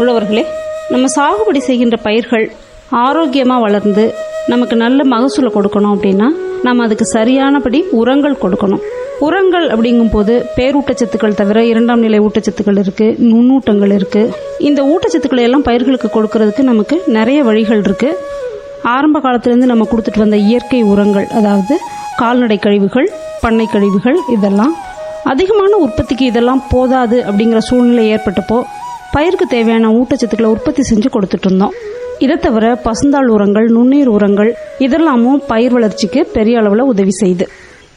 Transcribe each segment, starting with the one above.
உழவர்களே நம்ம சாகுபடி செய்கின்ற பயிர்கள் ஆரோக்கியமாக வளர்ந்து நமக்கு நல்ல மகசூலை கொடுக்கணும் அப்படின்னா நம்ம அதுக்கு சரியானபடி உரங்கள் கொடுக்கணும். உரங்கள் அப்படிங்கும்போது பேரூட்டச்சத்துக்கள் தவிர இரண்டாம் நிலை ஊட்டச்சத்துக்கள் இருக்குது நுண்ணூட்டங்கள் இருக்குது இந்த ஊட்டச்சத்துக்களை எல்லாம் பயிர்களுக்கு கொடுக்கறதுக்கு நமக்கு நிறைய வழிகள் இருக்குது ஆரம்ப காலத்திலேருந்து நம்ம கொடுத்துட்டு வந்த இயற்கை உரங்கள் அதாவது கால்நடை கழிவுகள் பண்ணை கழிவுகள் இதெல்லாம். அதிகமான உற்பத்திக்கு இதெல்லாம் போதாது அப்படிங்கிற சூழ்நிலை ஏற்பட்டப்போ பயிருக்கு தேவையான ஊட்டச்சத்துக்களை உற்பத்தி செஞ்சு கொடுத்துட்டு இருந்தோம் இதை தவிர பசுந்தாள் உரங்கள் நுண்ணீர் உரங்கள் இதெல்லாமும் பயிர் வளர்ச்சிக்கு பெரிய அளவில் உதவி செய்யுது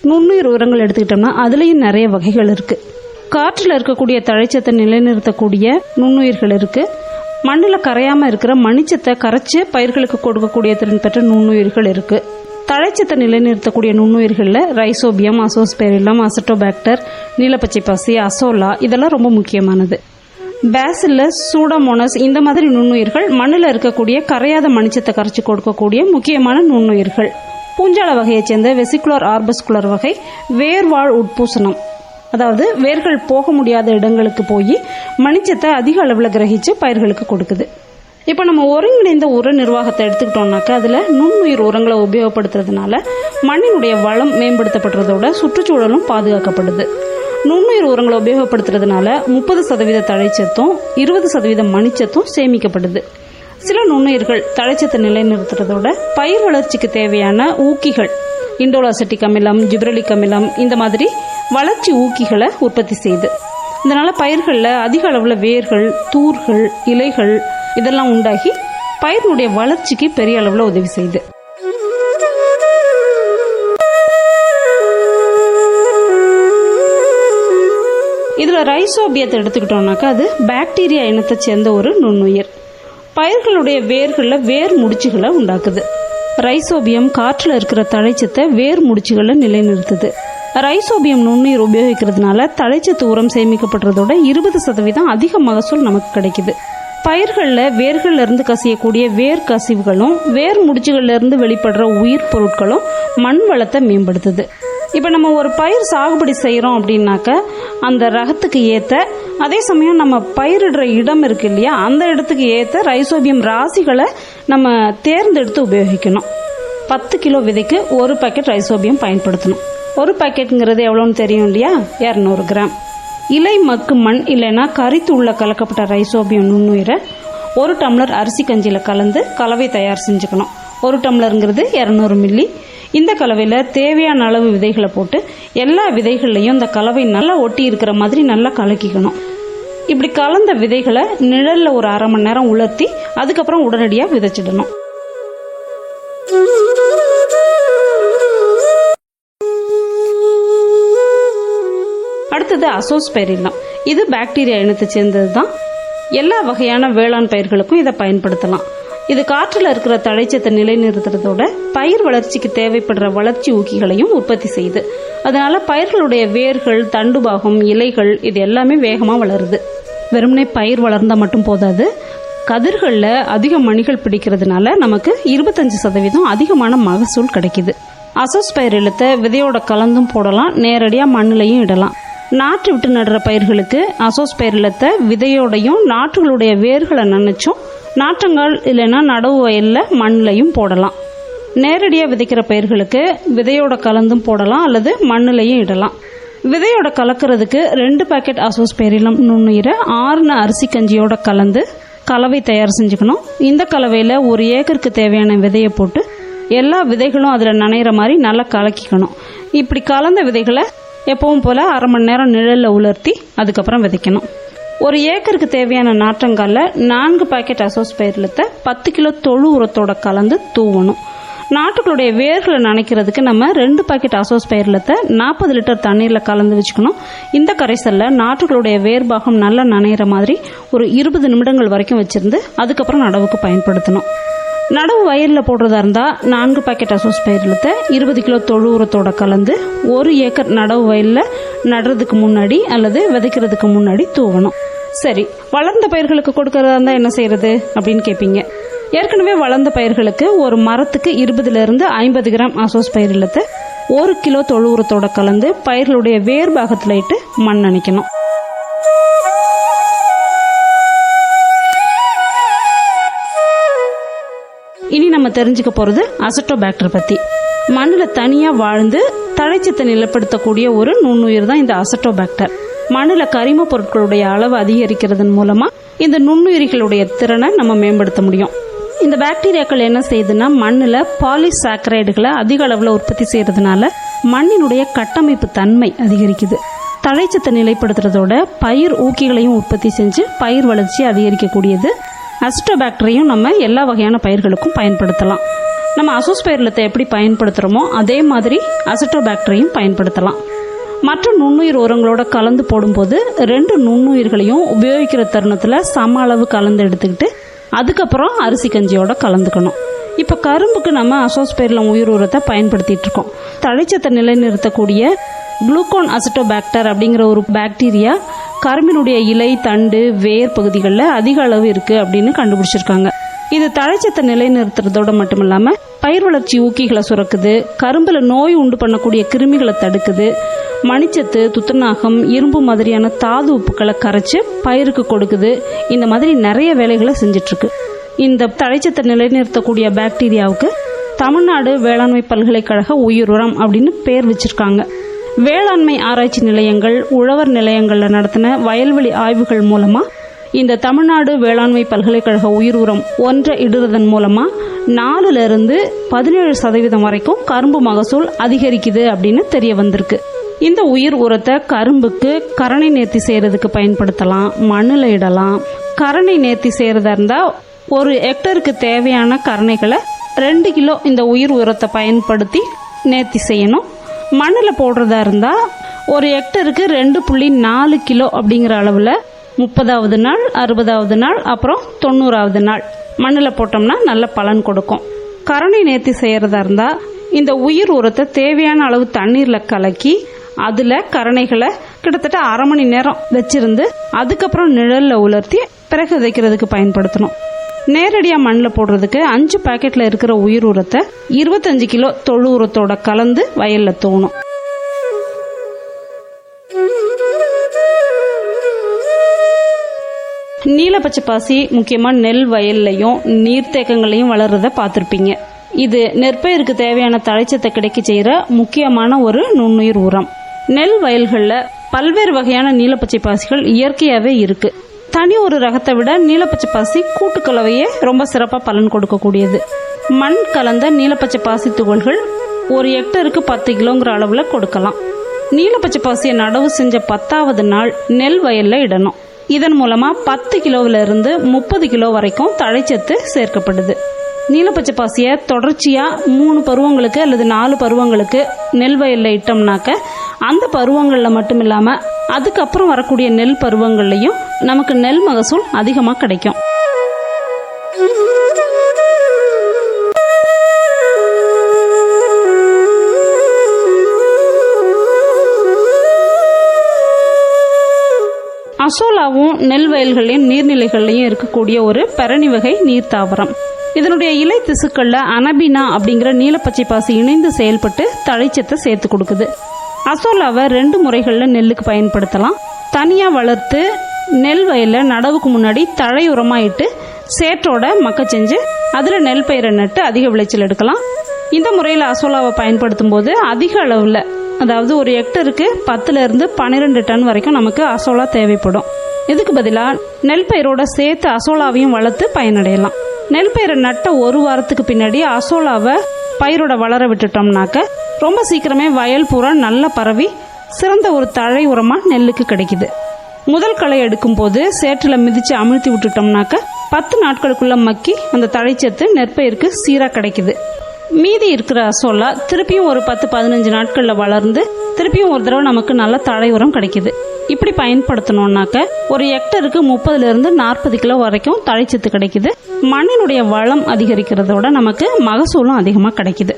நுண்ணுயிர் உரங்கள் எடுத்துக்கிட்டோம்னா அதுலேயும் நிறைய வகைகள் இருக்குது காற்றில் இருக்கக்கூடிய தழைச்சத்தை நிலைநிறுத்தக்கூடிய நுண்ணுயிர்கள் இருக்குது மண்ணில் கரையாமல் இருக்கிற மணிச்சத்தை கரைச்சி பயிர்களுக்கு கொடுக்கக்கூடிய திறன் பெற்ற நுண்ணுயிர்கள் இருக்குது தழைச்சத்தை நிலைநிறுத்தக்கூடிய நுண்ணுயிர்களில் ரைசோபியம் அசோஸ்பெரிலம் அசட்டோபாக்டர் நீலப்பச்சை பாசி அசோலா இதெல்லாம் ரொம்ப முக்கியமானது. பேசில்லஸ் சூடோமோனஸ் இந்த மாதிரி நுண்ணுயிர்கள் மண்ணில் இருக்கக்கூடிய கரையாத மணிச்சத்தை கரைச்சி கொடுக்கக்கூடிய முக்கியமான நுண்ணுயிர்கள். பூஞ்சால வகையைச் சேர்ந்த வெசிகுலர் ஆர்பஸ்குலர் வகை வேர்வாழ் உட்பூசணம். அதாவது வேர்கள் போக முடியாத இடங்களுக்கு போய் மணிச்சத்தை அதிக அளவில் கிரகிச்சு பயிர்களுக்கு கொடுக்குது. இப்போ நம்ம ஒருங்கிணைந்த உர நிர்வாகத்தை எடுத்துக்கிட்டோம்னாக்கா அதில் நுண்ணுயிர் உரங்களை உபயோகப்படுத்துறதுனால மண்ணினுடைய வளம் மேம்படுத்தப்படுறதோட சுற்றுச்சூழலும் பாதுகாக்கப்படுது. நுண்ணுயிர் உரங்களை உபயோகப்படுத்துறதுனால முப்பது சதவீத தழைச்சத்தும் இருபது சதவீத மணிச்சத்தும் சேமிக்கப்படுது. சில நுண்ணுயிர்கள் தழைச்சத்தை நிலைநிறுத்துறதோட பயிர் வளர்ச்சிக்கு தேவையான ஊக்கிகள் இண்டோலாசெட்டிக் அமிலம் ஜிப்ரலிக் அமிலம் இந்த மாதிரி வளர்ச்சி ஊக்கிகளை உற்பத்தி செய்யுது இதனால் பயிர்களில் அதிக அளவில் வேர்கள் தூர்கள் இலைகள் இதெல்லாம் உண்டாகி பயிரினுடைய வளர்ச்சிக்கு பெரிய அளவில் உதவி செய்யுது ரைசோபியத்தை எடுத்துக்கிட்டோம்னாக்கா அது பாக்டீரியா இனத்தை சேர்ந்த ஒரு நுண்ணுயிர். பயிர்களுடைய வேர்களில் வேர் முடிச்சுகளை உண்டாக்குது. ரைசோபியம் காற்றில் இருக்கிற தழைச்சத்தை வேர் முடிச்சுகளை நிலைநிறுத்துது. ரைசோபியம் நுண்ணுயிர் உபயோகிக்கிறதுனால தழைச்சத்து உரம் சேமிக்கப்படுறதோட இருபது சதவீதம் அதிக மகசூல் நமக்கு கிடைக்குது. பயிர்களில் வேர்களிலிருந்து கசியக்கூடிய வேர் கசிவுகளும் வேர் முடிச்சுகளிலிருந்து வெளிப்படுற உயிர் பொருட்களும் மண் வளத்தை மேம்படுத்துது. இப்போ நம்ம ஒரு பயிர் சாகுபடி செய்கிறோம் அப்படின்னாக்க அந்த ரகத்துக்கு ஏற்ற அதே சமயம் நம்ம பயிரிடுற இடம் இருக்கு இல்லையா அந்த இடத்துக்கு ஏற்ற ரைசோபியம் ராசிகளை நம்ம தேர்ந்தெடுத்து உபயோகிக்கணும். பத்து கிலோ விதைக்கு ஒரு பாக்கெட் ரைசோபியம் பயன்படுத்தணும். ஒரு பாக்கெட்டுங்கிறது எவ்வளோன்னு தெரியும் இல்லையா? இரநூறு கிராம். இலை மக்கு மண் இல்லைன்னா கரித்துள்ள கலக்கப்பட்ட ரைசோபியம் நுண்ணுயிரை ஒரு டம்ளர் அரிசி கஞ்சியில் கலந்து கலவை தயார் செஞ்சுக்கணும். ஒரு டம்ளருங்கிறது இரநூறு மில்லி. இந்த கலவையில் தேவையான அளவு விதைகளை போட்டு எல்லா விதைகள்லையும் இந்த கலவை நல்லா ஒட்டி இருக்கிற மாதிரி நல்லா கலக்கிக்கணும். இப்படி கலந்த விதைகளை நிழலில் ஒரு அரை மணி நேரம் உலர்த்தி அதுக்கப்புறம் உடனடியாக விதைச்சிடணும். அடுத்தது அசோஸ்பைரில்லாம் இது பாக்டீரியா இனத்தை சேர்ந்தது தான் எல்லா வகையான வேளாண் பயிர்களுக்கும் இதை பயன்படுத்தலாம். இது காற்றில் இருக்கிற தழைச்சத்தை நிலைநிறுத்துறதோட பயிர் வளர்ச்சிக்கு தேவைப்படுற வளர்ச்சி ஊக்கிகளையும் உற்பத்தி செய்யுது. அதனால பயிர்களுடைய வேர்கள் தண்டுபாகம் இலைகள் இது எல்லாமே வேகமாக வளருது. வெறுமனே பயிர் வளர்ந்தால் மட்டும் போதாது கதிர்களில் அதிக மணிகள் பிடிக்கிறதுனால நமக்கு இருபத்தஞ்சு சதவீதம் அதிகமான மகசூல் கிடைக்குது. அசோஸ்பைரிலத்தை விதையோட கலந்தும் போடலாம் நேரடியாக மண்ணிலையும் இடலாம். நாற்று விட்டு நடுற பயிர்களுக்கு அசோஸ்பைரிலத்தை விதையோடையும் நாற்றுகளுடைய வேர்களை நினைச்சும் நாற்றங்கால் இல்லைன்னா நடவு வயலில் மண்ணிலையும் போடலாம். நேரடியாக விதைக்கிற பயிர்களுக்கு விதையோட கலந்தும் போடலாம் அல்லது மண்ணிலையும் இடலாம். விதையோட கலக்கிறதுக்கு ரெண்டு பாக்கெட் அசோஸ்பெரிலம் நுண்ணுயிரை ஆறுன அரிசி கஞ்சியோட கலந்து கலவை தயார் செஞ்சுக்கணும். இந்த கலவையில் ஒரு ஏக்கருக்கு தேவையான விதையை போட்டு எல்லா விதைகளும் அதில் நனைகிற மாதிரி நல்லா கலக்கிக்கணும். இப்படி கலந்த விதைகளை எப்பவும் போல் அரை மணி நேரம் நிழலில் உலர்த்தி அதுக்கப்புறம் விதைக்கணும். ஒரு ஏக்கருக்கு தேவையான நாற்றங்காலில் நான்கு பாக்கெட் அசோஸ்பைர்லத்தை பத்து கிலோ தொழு உரத்தோட கலந்து தூவணும். நாட்டுகளுடைய வேர்களை நனைக்கிறதுக்கு நம்ம ரெண்டு பாக்கெட் அசோஸ்பைர்லத்தை நாற்பது லிட்டர் தண்ணீரில் கலந்து வச்சுக்கணும். இந்த கரைசலில் நாட்டுகளுடைய வேர்பாகம் நல்லா நனைகிற மாதிரி ஒரு இருபது நிமிடங்கள் வரைக்கும் வச்சுருந்து அதுக்கப்புறம் நடவுக்கு பயன்படுத்தணும். நடவு வயலில் போடுறதா இருந்தால் நான்கு பாக்கெட் அசோஸ்பைர்லத்தை இருபது கிலோ தொழு உரத்தோட கலந்து ஒரு ஏக்கர் நடவு வயலில் நடுறதுக்கு முன்னாடி அல்லது விதைக்கிறதுக்கு முன்னாடி தூவணும். சரி வளர்ந்த பயிர்களுக்கு கொடுக்கறதா இருந்தால் என்ன செய்யறது அப்படின்னு கேட்பீங்க ஏற்கனவே வளர்ந்த பயிர்களுக்கு ஒரு மரத்துக்கு இருபதுலேருந்து ஐம்பது கிராம் அசோஸ் பயிர் இல்லத்தை ஒரு கிலோ தொழு உரத்தோட கலந்து பயிர்களுடைய வேர் பாகத்தில் இட்டு மண் நினைக்கணும் இனி நம்ம தெரிஞ்சுக்க போகிறது அசட்டோபாக்டர் பற்றி மண்ணில் தனியாக வாழ்ந்து தழைச்சத்தை நிலப்படுத்தக்கூடிய ஒரு நுண்ணுயிர் தான் இந்த அசட்டோபாக்டர். மண்ணில் கரிம பொருட்களுடைய அளவு அதிகரிக்கிறதன் மூலமாக இந்த நுண்ணுயிரிகளுடைய திறனை நம்ம மேம்படுத்த முடியும். இந்த பாக்டீரியாக்கள் என்ன செய்யுதுன்னா மண்ணில் பாலிசாக்கரைடுகளை அதிக அளவில் உற்பத்தி செய்கிறதுனால மண்ணினுடைய கட்டமைப்பு தன்மை அதிகரிக்குது. தழைச்சத்தை நிலைப்படுத்துறதோட பயிர் ஊக்கிகளையும் உற்பத்தி செஞ்சு பயிர் வளர்ச்சியை அதிகரிக்கக்கூடியது. அஸ்டோபாக்டரியும் நம்ம எல்லா வகையான பயிர்களுக்கும் பயன்படுத்தலாம். நம்ம அசோஸ்பைர்லத்தை எப்படி பயன்படுத்துகிறோமோ அதே மாதிரி அசட்டோபாக்டரியும் பயன்படுத்தலாம். மற்ற நுண்ணுயிர் உரங்களோட கலந்து போடும்போது ரெண்டு நுண்ணுயிர்களையும் உபயோகிக்கிற தருணத்தில் சம அளவு கலந்து எடுத்துக்கிட்டு அதுக்கப்புறம் அரிசி கஞ்சியோட கலந்துக்கணும். இப்போ கரும்புக்கு நம்ம அசோஸ்பெரிலம் உயிர் உரத்தை பயன்படுத்திட்டு இருக்கோம். தழைச்சத்தை நிலைநிறுத்தக்கூடிய குளுக்கோன் அசிட்டோபாக்டர் அப்படிங்கிற ஒரு பாக்டீரியா கரும்பினுடைய இலை தண்டு வேர் பகுதிகளில் அதிக அளவு இருக்குது அப்படின்னு கண்டுபிடிச்சிருக்காங்க. இது தழைச்சத்தை நிலைநிறுத்துறதோட மட்டும் இல்லாமல் பயிர் வளர்ச்சி ஊக்கிகளை சுரக்குது கரும்பில் நோய் உண்டு பண்ணக்கூடிய கிருமிகளை தடுக்குது மணிச்சத்து துத்தநாகம் இரும்பு மாதிரியான தாது உப்புக்களை கரைச்சு பயிருக்கு கொடுக்குது. இந்த மாதிரி நிறைய வேலைகளை செஞ்சிட்ருக்கு. இந்த தழைச்சத்தை நிலைநிறுத்தக்கூடிய பாக்டீரியாவுக்கு தமிழ்நாடு வேளாண்மை பல்கலைக்கழக உயிர் உரம் அப்படின்னு பேர் வச்சிருக்காங்க. வேளாண்மை ஆராய்ச்சி நிலையங்கள் உழவர் நிலையங்களில் நடத்தின வயல்வெளி ஆய்வுகள் மூலமாக இந்த தமிழ்நாடு வேளாண்மை பல்கலைக்கழக உயிர் உரம் ஒன்றை இடுறதன் மூலமாக நாலுல இருந்து பதினேழு சதவீதம் வரைக்கும் கரும்பு மகசூல் அதிகரிக்குது அப்படின்னு தெரிய வந்திருக்கு. இந்த உயிர் உரத்தை கரும்புக்கு கரணை நேர்த்தி செய்யறதுக்கு பயன்படுத்தலாம் மண்ணில் இடலாம். கரணை நேர்த்தி செய்யறதா இருந்தால் ஒரு ஹெக்டருக்கு தேவையான கரணைகளை ரெண்டு கிலோ இந்த உயிர் உரத்தை பயன்படுத்தி நேர்த்தி செய்யணும். மண்ணில் போடுறதா இருந்தால் ஒரு ஹெக்டருக்கு ரெண்டு புள்ளி நாலு கிலோ அப்படிங்கிற அளவில் முப்பதாவது நாள் அறுபதாவது நாள் அப்புறம் தொண்ணூறாவது நாள். மண்ணில் போட்டோம்னா நல்ல பலன் கொடுக்கும். கரணை நேர்த்தி செய்கிறதா இருந்தால் இந்த உயிர் உரத்தை தேவையான அளவு தண்ணீரில் கலக்கி அதில் கரணைகளை கிட்டத்தட்ட அரை மணி நேரம் வச்சிருந்து அதுக்கப்புறம் நிழலில் உலர்த்தி பிறகு விதைக்கிறதுக்கு பயன்படுத்தணும். நேரடியாக மண்ணில் போடுறதுக்கு அஞ்சு பாக்கெட்டில் இருக்கிற உயிர் உரத்தை இருபத்தஞ்சு கிலோ தொழு உரத்தோட கலந்து வயலில் தோணும். நீலப்பச்சை பாசி முக்கியமாக நெல் வயல்லையும் நீர்த்தேக்கங்களையும் வளர்றத பார்த்துருப்பீங்க. இது நெற்பயிருக்கு தேவையான தழைச்சத்தை கிடைக்க செய்கிற முக்கியமான ஒரு நுண்ணுயிர் உரம். நெல் வயல்களில் பல்வேறு வகையான நீலப்பச்சை பாசிகள் இயற்கையாகவே இருக்கு. தனி ஒரு ரகத்தை விட நீலப்பச்சை பாசி கூட்டுக்கலவையே ரொம்ப சிறப்பாக பலன் கொடுக்கக்கூடியது. மண் கலந்த நீலப்பச்சை பாசி துகள்கள் ஒரு ஹெக்டருக்கு பத்து கிலோங்கிற அளவில் கொடுக்கலாம். நீலப்பச்சை பாசியை நடவு செஞ்ச பத்தாவது நாள் நெல் வயலில் இடணும். இதன் மூலமா பத்து கிலோவில இருந்து முப்பது கிலோ வரைக்கும் தழைச்சத்து சேர்க்கப்படுது. நீலப்பச்சை பாசியை தொடர்ச்சியா மூணு பருவங்களுக்கு அல்லது நாலு பருவங்களுக்கு நெல் வயல்ல இட்டோம்னாக்க அந்த பருவங்கள்ல மட்டும் இல்லாம அதுக்கப்புறம் வரக்கூடிய நெல் பருவங்கள்லையும் நமக்கு நெல் மகசூல் அதிகமாக கிடைக்கும். அசோலாவும் நெல் வயல்களையும் நீர்நிலைகள்லையும் இருக்கக்கூடிய ஒரு பரணி வகை நீர் தாவரம். இதனுடைய இலை திசுக்கள்ல அனபினா அப்படிங்கிற நீலப்பச்சை பாசி இணைந்து செயல்பட்டு தழைச்சத்தை சேர்த்து கொடுக்குது. அசோலாவை ரெண்டு முறைகளில் நெல்லுக்கு பயன்படுத்தலாம். தனியாக வளர்த்து நெல் வயலில் நடவுக்கு முன்னாடி தழை உரமாயிட்டு சேற்றோட மக்க செஞ்சு அதில் நெல் பயிரை நட்டு அதிக விளைச்சல் எடுக்கலாம். இந்த முறையில் அசோலாவை பயன்படுத்தும் போது அதிக அளவில் அதாவது ஒரு ஹெக்டருக்கு பத்துலேருந்து பன்னிரெண்டு டன் வரைக்கும் நமக்கு அசோலா தேவைப்படும். இதுக்கு பதிலாக நெல் பயிரோட சேர்த்து அசோலாவையும் வளர்த்து பயனடையலாம். நெல் பயிரை நட்ட ஒரு வாரத்துக்கு பின்னாடி அசோலாவை பயிரோட வளர விட்டுட்டோம்னாக்க ரொம்ப சீக்கிரமே வயல் பூரா நல்லா பரவி சிறந்த ஒரு தழை உரமாக நெல்லுக்கு கிடைக்குது. முதல் களை எடுக்கும் போது சேற்றில் மிதித்து அமிழ்த்தி விட்டுட்டோம்னாக்க பத்து நாட்களுக்குள்ள மக்கி அந்த தழைச்சத்து நெற்பயிருக்கு சீராக கிடைக்குது. மீதி இருக்கிற சொல்லா திருப்பியும் ஒரு பத்து பதினஞ்சு நாட்களில் வளர்ந்து திருப்பியும் ஒரு தடவை நமக்கு நல்ல தழை உரம் கிடைக்குது. இப்படி பயன்படுத்தணும்னாக்க ஒரு ஹெக்டருக்கு முப்பதுல இருந்து நாற்பது கிலோ வரைக்கும் தழைச்சத்து கிடைக்குது. மண்ணினுடைய வளம் அதிகரிக்கிறதோட நமக்கு மகசூலும் அதிகமாக கிடைக்குது.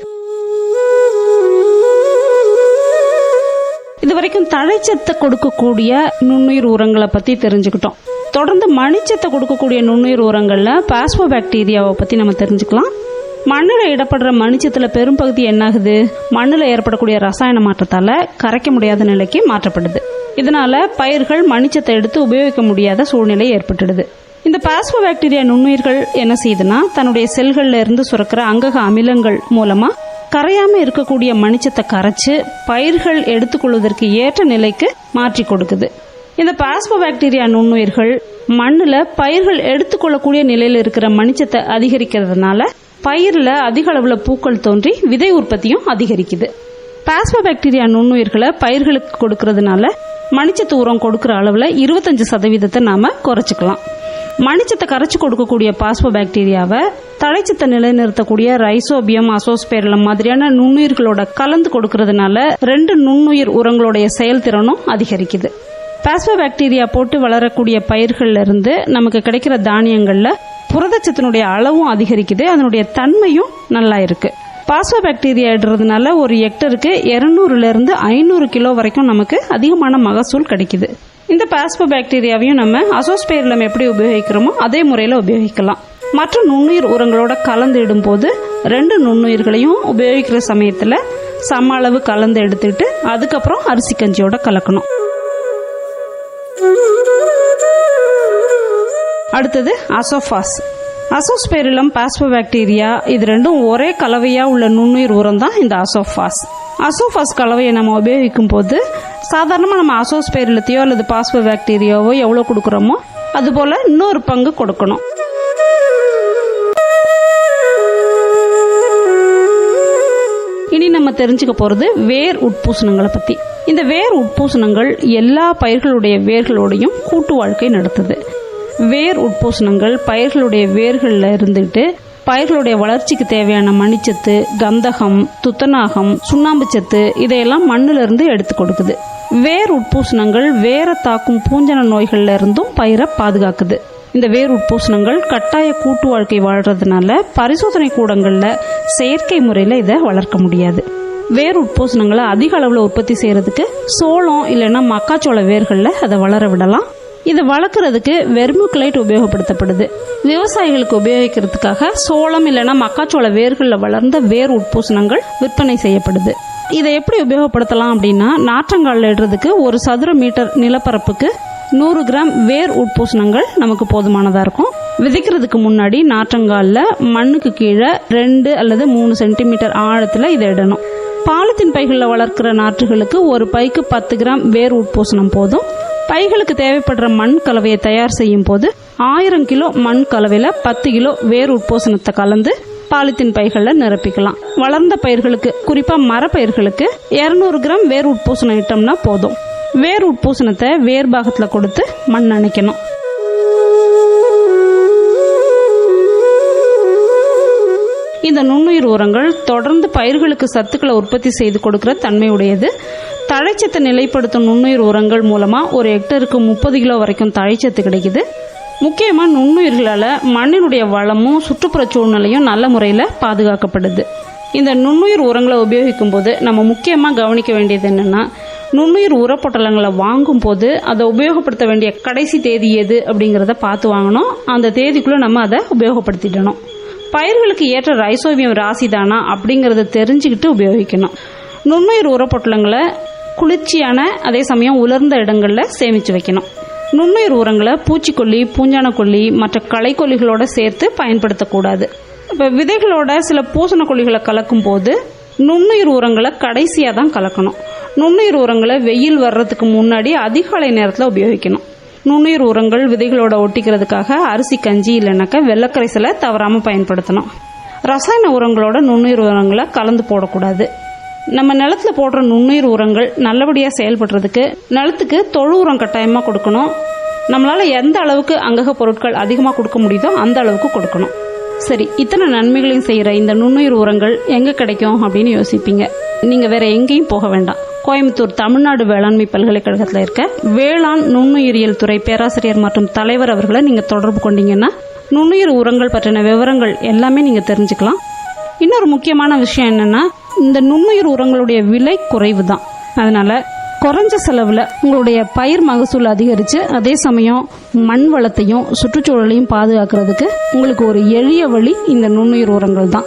இது வரைக்கும் தழைச்சத்தை கொடுக்கக்கூடிய நுண்ணுயிர் உரங்களை பற்றி தெரிஞ்சுக்கிட்டோம். தொடர்ந்து மணிச்சத்தை கொடுக்கக்கூடிய நுண்ணுயிர் உரங்களில் பாஸ்போ பாக்டீரியாவை பற்றி நம்ம தெரிஞ்சுக்கலாம். மண்ணில் இடப்படுற மணிச்சத்தில் பெரும்பகுதி என்னாகுது? மண்ணில் ஏற்படக்கூடிய ரசாயன மாற்றத்தால் கரைக்க முடியாத நிலைக்கு மாற்றப்படுது. இதனால பயிர்கள் மணிச்சத்தை எடுத்து உபயோகிக்க முடியாத சூழ்நிலை ஏற்பட்டுடுது. இந்த பாஸ்போபாக்டீரியா நுண்ணுயிர்கள் என்ன செய்யுதுன்னா தன்னுடைய செல்கள்ல இருந்து சுரக்கிற அங்கக அமிலங்கள் மூலமா கரையாம இருக்கக்கூடிய மணிச்சத்தை கரைச்சு பயிர்கள் எடுத்துக்கொள்வதற்கு ஏற்ற நிலைக்கு மாற்றி கொடுக்குது. இந்த பாஸ்போபாக்டீரியா நுண்ணுயிர்கள் மண்ணில் பயிர்கள் எடுத்துக்கொள்ளக்கூடிய நிலையில் இருக்கிற மணிச்சத்தை அதிகரிக்கிறதுனால பயிரில் அதிக அளவில் பூக்கள் தோன்றி விதை உற்பத்தியும் அதிகரிக்குது. பாஸ்போபாக்டீரியா நுண்ணுயிர்களை பயிர்களுக்கு கொடுக்கறதுனால மணிச்சத்து உரம் கொடுக்கற அளவில் இருபத்தஞ்சு சதவீதத்தை நாம குறைச்சிக்கலாம். மணிச்சத்தை கரைச்சி கொடுக்கக்கூடிய பாஸ்போபாக்டீரியாவை தழைச்சத்தை நிலைநிறுத்தக்கூடிய ரைசோபியம் அசோஸ்பேரலம் மாதிரியான நுண்ணுயிர்களோட கலந்து கொடுக்கறதுனால ரெண்டு நுண்ணுயிர் உரங்களுடைய செயல்திறனும் அதிகரிக்குது. பாஸ்போபாக்டீரியா போட்டு வளரக்கூடிய பயிர்கள்ல இருந்து நமக்கு கிடைக்கிற தானியங்கள்ல புரதச்சத்தினுடைய அளவும் அதிகரிக்குது அதனுடைய தன்மையும் நல்லா இருக்கு. பாஸ்போபாக்டீரியா இடுறதுனால ஒரு ஹெக்டருக்கு இருநூறுல இருந்து ஐநூறு கிலோ வரைக்கும் நமக்கு அதிகமான மகசூல் கிடைக்குது. இந்த பாஸ்போபாக்டீரியாவையும் நம்ம அசோஸ்பேரிலம் எப்படி உபயோகிக்கிறோமோ அதே முறையில் உபயோகிக்கலாம். மற்ற நுண்ணுயிர் உரங்களோட கலந்து இடும்போது ரெண்டு நுண்ணுயிர்களையும் உபயோகிக்கிற சமயத்தில் சம அளவு கலந்து எடுத்துட்டு அதுக்கப்புறம் அரிசி கஞ்சியோட கலக்கணும். அடுத்தது அசோஃபாஸ் அசோஸ்பெரிலம் பாஸ்போபாக்டீரியா இது ரெண்டும் ஒரே கலவையாக உள்ள நுண்ணுயிர் உரம் தான் இந்த அசோஃபாஸ் அசோஃபாஸ் கலவையை நம்ம உபயோகிக்கும் போது சாதாரணமாக நம்ம அசோஸ்பெரிலத்தையோ அல்லது பாஸ்போபாக்டீரியாவோ எவ்வளோ கொடுக்குறோமோ அதுபோல் இன்னொரு பங்கு கொடுக்கணும். இனி நம்ம தெரிஞ்சுக்க போகிறது வேர் உட்பூசணங்களை பற்றி இந்த வேர் உட்பூசணங்கள் எல்லா பயிர்களுடைய வேர்களோடையும் கூட்டு வாழ்க்கை நடத்துது. வேர் உட்பூசணங்கள் பயிர்களுடைய வேர்களில் இருந்துட்டு பயிர்களுடைய வளர்ச்சிக்கு தேவையான மணிச்சத்து கந்தகம் துத்தநாகம் சுண்ணாம்பு சத்து இதையெல்லாம் மண்ணிலிருந்து எடுத்து கொடுக்குது. வேர் உட்பூசணங்கள் வேரை தாக்கும் பூஞ்சன நோய்கள்ல இருந்தும் பயிரை பாதுகாக்குது. இந்த வேர் உட்பூசணங்கள் கட்டாய கூட்டு வாழ்க்கை வாழ்றதுனால பரிசோதனை கூடங்களில் செயற்கை முறையில் இதை வளர்க்க முடியாது. வேர் உட்பூசணங்களை அதிக அளவில் உற்பத்தி செய்கிறதுக்கு சோளம் இல்லைன்னா மக்காச்சோள வேர்களில் அதை வளர விடலாம். இதை வளர்க்குறதுக்கு வெர்முக்லைட் உபயோகப்படுத்தப்படுது. விவசாயிகளுக்கு உபயோகிக்கிறதுக்காக சோளம் இல்லைன்னா மக்காச்சோள வேர்களில் வளர்ந்த வேர் உட்பூசணங்கள் விற்பனை செய்யப்படுது. இதை எப்படி உபயோகப்படுத்தலாம் அப்படின்னா நாற்றங்காலில் இடுறதுக்கு ஒரு சதுர மீட்டர் நிலப்பரப்புக்கு நூறு கிராம் வேர் உட்பூசணங்கள் நமக்கு போதுமானதாக இருக்கும். விதைக்கிறதுக்கு முன்னாடி நாற்றங்காலில் மண்ணுக்கு கீழே ரெண்டு அல்லது மூணு சென்டிமீட்டர் ஆழத்தில் இதை இடணும். பாலித்தீன் பைகளில் வளர்க்கிற நாற்றுகளுக்கு ஒரு பைக்கு பத்து கிராம் வேர் உட்பூசணம் போதும். பைகளுக்கு தேவைப்படுற மண் கலவையை தயார் செய்யும் போது ஆயிரம் கிலோ மண் கலவையில் பத்து கிலோ வேர் உட்பூசணத்தை கலந்து பாலித்தீன் பைகளில் நிரப்பிக்கலாம். வளர்ந்த பயிர்களுக்கு குறிப்பாக மரப்பயிர்களுக்கு இரநூறு கிராம் வேர் உட்பூசணம் இட்டோம்னா போதும். வேர் உட்பூசணத்தை வேர் பாகத்தில் கொடுத்து மண் அணைக்கணும். இந்த நுண்ணுயிர் உரங்கள் தொடர்ந்து பயிர்களுக்கு சத்துக்களை உற்பத்தி செய்து கொடுக்கிற தன்மையுடையது. தழைச்சத்தை நிலைப்படுத்தும் நுண்ணுயிர் உரங்கள் மூலமாக ஒரு ஹெக்டருக்கு முப்பது கிலோ வரைக்கும் தழைச்சத்து கிடைக்குது. முக்கியமாக நுண்ணுயிர்களால் மண்ணினுடைய வளமும் சுற்றுப்புற சூழ்நிலையும் நல்ல முறையில் பாதுகாக்கப்படுது. இந்த நுண்ணுயிர் உரங்களை உபயோகிக்கும் போது நம்ம முக்கியமாக கவனிக்க வேண்டியது என்னென்னா நுண்ணுயிர் உரப்பொட்டலங்களை வாங்கும் போது அதை உபயோகப்படுத்த வேண்டிய கடைசி தேதி எது அப்படிங்கிறத பார்த்து வாங்கணும். அந்த தேதிக்குள்ளே நம்ம அதை உபயோகப்படுத்திடணும். பயிர்களுக்கு ஏற்ற ரைசோவியம் ராசி தானா அப்படிங்கிறத தெரிஞ்சுக்கிட்டு உபயோகிக்கணும். நுண்ணுயிர் உரப்பொட்டலங்களை குளிர்ச்சியான அதே சமயம் உலர்ந்த இடங்களில் சேமித்து வைக்கணும். நுண்ணுயிர் உரங்களை பூச்சிக்கொல்லி பூஞ்சானக்கொல்லி மற்ற களைக்கொல்லிகளோடு சேர்த்து பயன்படுத்தக்கூடாது. இப்போ விதைகளோட சில பூசணக்கொல்லிகளை கலக்கும் போது நுண்ணுயிர் உரங்களை கடைசியாக தான் கலக்கணும். நுண்ணுயிர் உரங்களை வெயில் வர்றதுக்கு முன்னாடி அதிகாலை நேரத்தில் உபயோகிக்கணும். நுண்ணுயிர் உரங்கள் விதைகளோட ஒட்டிக்கிறதுக்காக அரிசி கஞ்சி இல்லைனாக்கா வெள்ளக்கரைசலை தவறாமல் பயன்படுத்தணும். ரசாயன உரங்களோட நுண்ணுயிர் உரங்களை கலந்து போடக்கூடாது. நம்ம நிலத்தில் போடுற நுண்ணுயிர் உரங்கள் நல்லபடியாக செயல்படுறதுக்கு நிலத்துக்கு தொழு உரம் கட்டாயமாக கொடுக்கணும். நம்மளால் எந்த அளவுக்கு அங்கக பொருட்கள் அதிகமாக கொடுக்க முடியுதோ அந்த அளவுக்கு கொடுக்கணும். சரி இத்தனை நன்மைகளையும் செய்கிற இந்த நுண்ணுயிர் உரங்கள் எங்கே கிடைக்கும் அப்படின்னு யோசிப்பீங்க. நீங்கள் வேற எங்கேயும் போக வேண்டாம். கோயம்புத்தூர் தமிழ்நாடு வேளாண்மை பல்கலைக்கழகத்தில் இருக்க வேளாண் நுண்ணுயிரியல் துறை பேராசிரியர் மற்றும் தலைவர் அவர்களை நீங்கள் தொடர்பு கொண்டீங்கன்னா நுண்ணுயிர் உரங்கள் பற்றின விவரங்கள் எல்லாமே நீங்கள் தெரிஞ்சுக்கலாம். இன்னொரு முக்கியமான விஷயம் என்னன்னா இந்த நுண்ணுயிர் உரங்களுடைய விலை குறைவு தான் அதனால குறைஞ்ச செலவில் உங்களுடைய பயிர் மகசூல் அதிகரித்து அதே சமயம் மண் வளத்தையும் சுற்றுச்சூழலையும் பாதுகாக்கிறதுக்கு உங்களுக்கு ஒரு எளிய வழி இந்த நுண்ணுயிர் உரங்கள் தான்